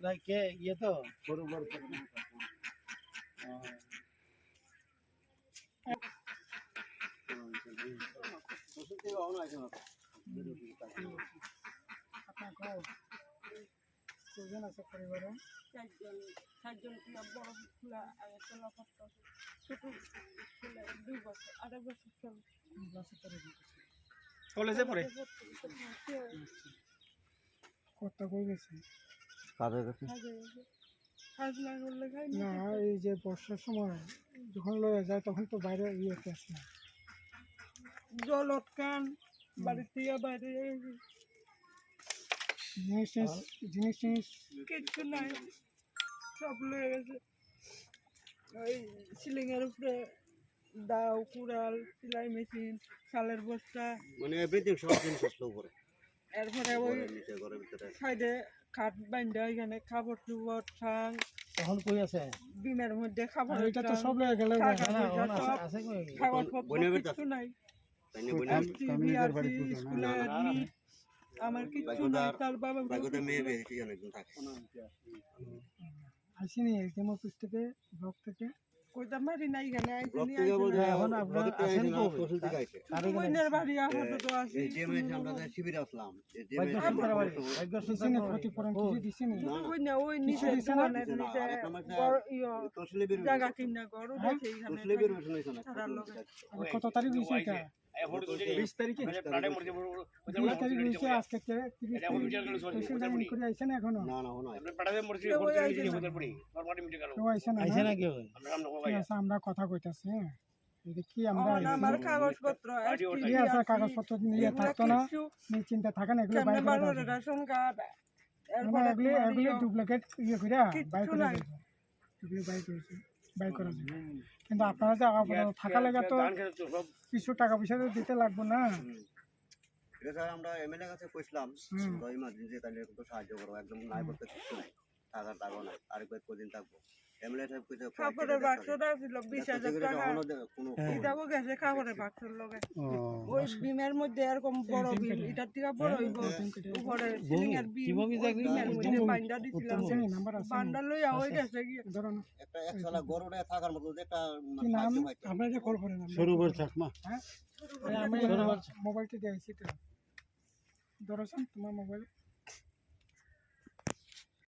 রাইকে ইয়ে তো আপনার কজন আছে পরিবারে চারজন চারজন খোলা বড় খোলা আর একটা লফার ছোট খোলা দুই বছর আড়াই বছর চলে ক্লাসে পড়ে কলেজে পড়ে কত কই গেছে? কাদের কাছে? কাজ না করলে না এই যে বর্ষার সময় যখন লয়ে যায় তখন তো বাইরে ইয়েতে আসে না। জল অটকান বাড়ি থেকে বাইরে। জিনিস জিনিস টিনিস। কিচ্ছু নাই সব লয়ে গেছে। ওই সিলিংয়ের উপরে দাও কুড়াল সেলাই মেশিন চালের বস্তা। মানে এভরিথিং সব জিনিস আসলো উপরে। এরপরে ওই সাইডে খাট বাইন্দা এখানে খাবার টুবর ঠাং কই আছে? ডিমের মধ্যে খাবার এটা তো সব লয়ে গেলে খাবার বইনের নাই। আমার কিচ্ছু নাই তার বাবা আসিনি অফিস থেকে ব্লক থেকে। কইতা মারি নাই এখানে এখন আপনারা আছেন আসেন কবে? কৌশল কইনের বাড়ি আপাতত আছি। এই যে মেয়ে আমরা যে শিবিরে আসলাম এই যে ভাগ্য মেয়ে সুন্দর বাড়ি ভাগ্য সুন্দর ক্ষতিপূরণ কিছু দিছিনি ওই না। ওই নিচে দিছে না? নিচে আর বড় ইয়ে তসলে বের জায়গা কিনা এখানে বের হয়েছে না এখানে লোকে। আর কত তারিখ হয়েছে এটা? বিশ তারিখে? আজকে না এখনও? না না না। না। না না আমরা কথা কইতাছি হ্যাঁ? কি আমরা কাগজপত্র কাগজপত্র নিয়ে থাকতো না এগুলো। Ration card. মানে এগুলি এগুলি ডুপ্লিকেট ইয়ে করে করে। বাই করা যায় কিন্তু আপনারা যে থাকা লেগে তো কিছু টাকা পয়সা তো দিতে লাগবে না। এটা আমরা এমএলএ কাছে কইছিলাম। তো ইমার্জেন্সি তাহলে একটু সাহায্য করব একদম নাই বলতে কিছু নাই। টাকাও নাই আরেকবার কদিন থাকব। এমএলএ সাহেব কইছে কাপড়ের বাক্সটা ছিল বিশ হাজার টাকা। এটাও গেছে কাপড়ের বাক্সের লগে। ওই বিমের মধ্যে এরকম বড় বিল এটার থেকে বড় হইব। উপরে সিলিং এর বিল বিমের মধ্যে বাইন্ডা দিছিলাম। আছে নাম্বার আছে। বান্ডাল লইয়া হয়ে গেছে গিয়ে। ধরুন একটা একসালা গরুটা থাকার মতো একটা নাম? কল শুরু করে হ্যাঁ? আমি মোবাইলটা দিয়েছি তো। ধরেছেন তোমার মোবাইল।